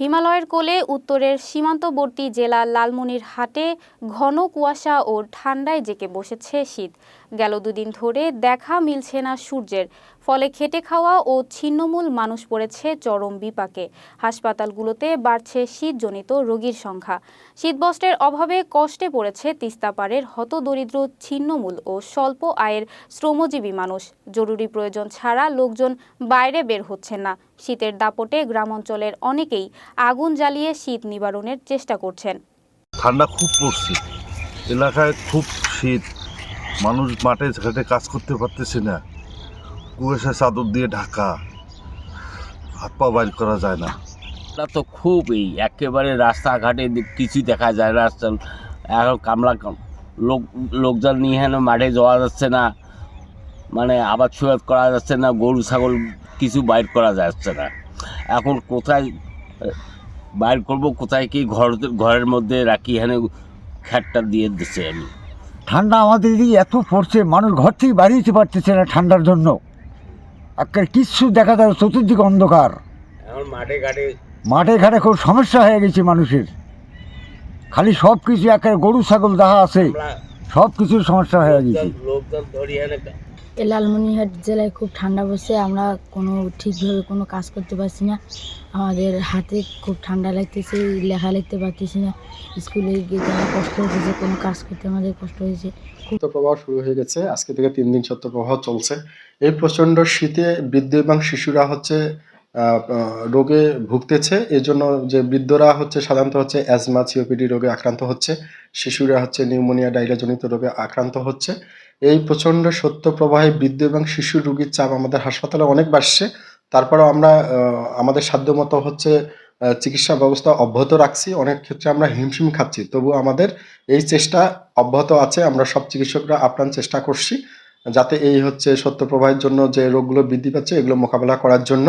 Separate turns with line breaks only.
হিমালয়ের কোলে উত্তরের সীমান্তবর্তী জেলা লালমনির হাটে ঘন কুয়াশা ও ঠান্ডায় জেঁকে বসেছে শীত। গেল দুদিন ধরে দেখা মিলছে না সূর্যের, ফলে খেটে খাওয়া ও ছিন্নমূল মানুষ পড়েছে চরম বিপাকে। হাসপাতালগুলোতে বাড়ছে শীতজনিত রোগীর সংখ্যা। শীতবস্ত্রের অভাবে কষ্টে পড়েছে তিস্তাপাড়ের হতদরিদ্র, ছিন্নমূল ও স্বল্প আয়ের শ্রমজীবী মানুষ। জরুরি প্রয়োজন ছাড়া লোকজন বাইরে বের হচ্ছে না। শীতের দাপটে গ্রামাঞ্চলের অনেকেই আগুন জ্বালিয়ে শীত নিবারণের চেষ্টা করছেন।
ঠান্ডা খুব পড়ছে। এলাকায় খুব শীত। মানুষ মাঠে ঘাটে কাজ করতে পারতেছে না। কুয়াশা চাদর দিয়ে ঢাকা। হাত পা বাইর করা যায় না।
তা তো খুবই। একেবারে রাস্তাঘাটে কিছুই দেখা যায় না। রাস্তা এখন কামলা লোক লোকজন নিয়ে মাঠে যাওয়া যাচ্ছে না। মানে আবাদ সুবাদ করা যাচ্ছে না। গরু ছাগল কিছু বাইর করা যাচ্ছে না। এখন কোথায় বাইর করব কোথায় কি ঘর ঘরের মধ্যে রাখি এখানে খ্যাটটা দিয়ে দিচ্ছে আমি।
ঠান্ডা আমাদের এদিকে এত পড়ছে মানুষ ঘর থেকে বাড়িতে পারতেছে না ঠান্ডার জন্য। একের কিচ্ছু দেখা যায় চতুর্দিকে অন্ধকার।
এখন মাঠে ঘাটে
মাঠে ঘাটে খুব সমস্যা হয়ে গেছে মানুষের। খালি সব কিছু একের গরু ছাগল দেখা আছে সব কিছুর সমস্যা হয়ে গেছে।
লোকজন ধরি এখানে
এই লালমনিহাট জেলায় খুব ঠান্ডা বসে আমরা কোনো ঠিকভাবে কোনো কাজ করতে পারছি না। আমাদের হাতে খুব ঠান্ডা লাগতেছে, লেখা লিখতে পারতেছি না। স্কুলে গিয়ে যেন কষ্ট হয়েছে, কোনো কাজ করতে আমাদের কষ্ট হয়েছে।
শৈত্যপ্রবাহ শুরু হয়ে গেছে। আজকে থেকে তিন দিন শৈত্যপ্রবাহ চলছে। এই প্রচণ্ড শীতে বৃদ্ধ এবং শিশুরা হচ্ছে রোগে ভুগতেছে। এই জন্য যে বৃদ্ধরা হচ্ছে, সাধারণত হচ্ছে অ্যাজমা, সিওপিডি রোগে আক্রান্ত হচ্ছে। শিশুরা হচ্ছে নিউমোনিয়া, ডায়রিয়াজনিত রোগে আক্রান্ত হচ্ছে। এই প্রচণ্ড শৈত্যপ্রবাহে বৃদ্ধ এবং শিশু রোগীর চাপ আমাদের হাসপাতালে অনেক বাড়ছে। তারপরেও আমরা আমাদের সাধ্যমতো হচ্ছে চিকিৎসা ব্যবস্থা অব্যাহত রাখছি। অনেক ক্ষেত্রে আমরা হিমশিম খাচ্ছি। তবু আমাদের এই চেষ্টা অব্যাহত আছে। আমরা সব চিকিৎসকরা আপ্রাণ চেষ্টা করছি। যাতে এই হচ্ছে সত্য প্রবাহের জন্য যে রোগগুলো বৃদ্ধি পাচ্ছে, এগুলো মোকাবেলা করার জন্য।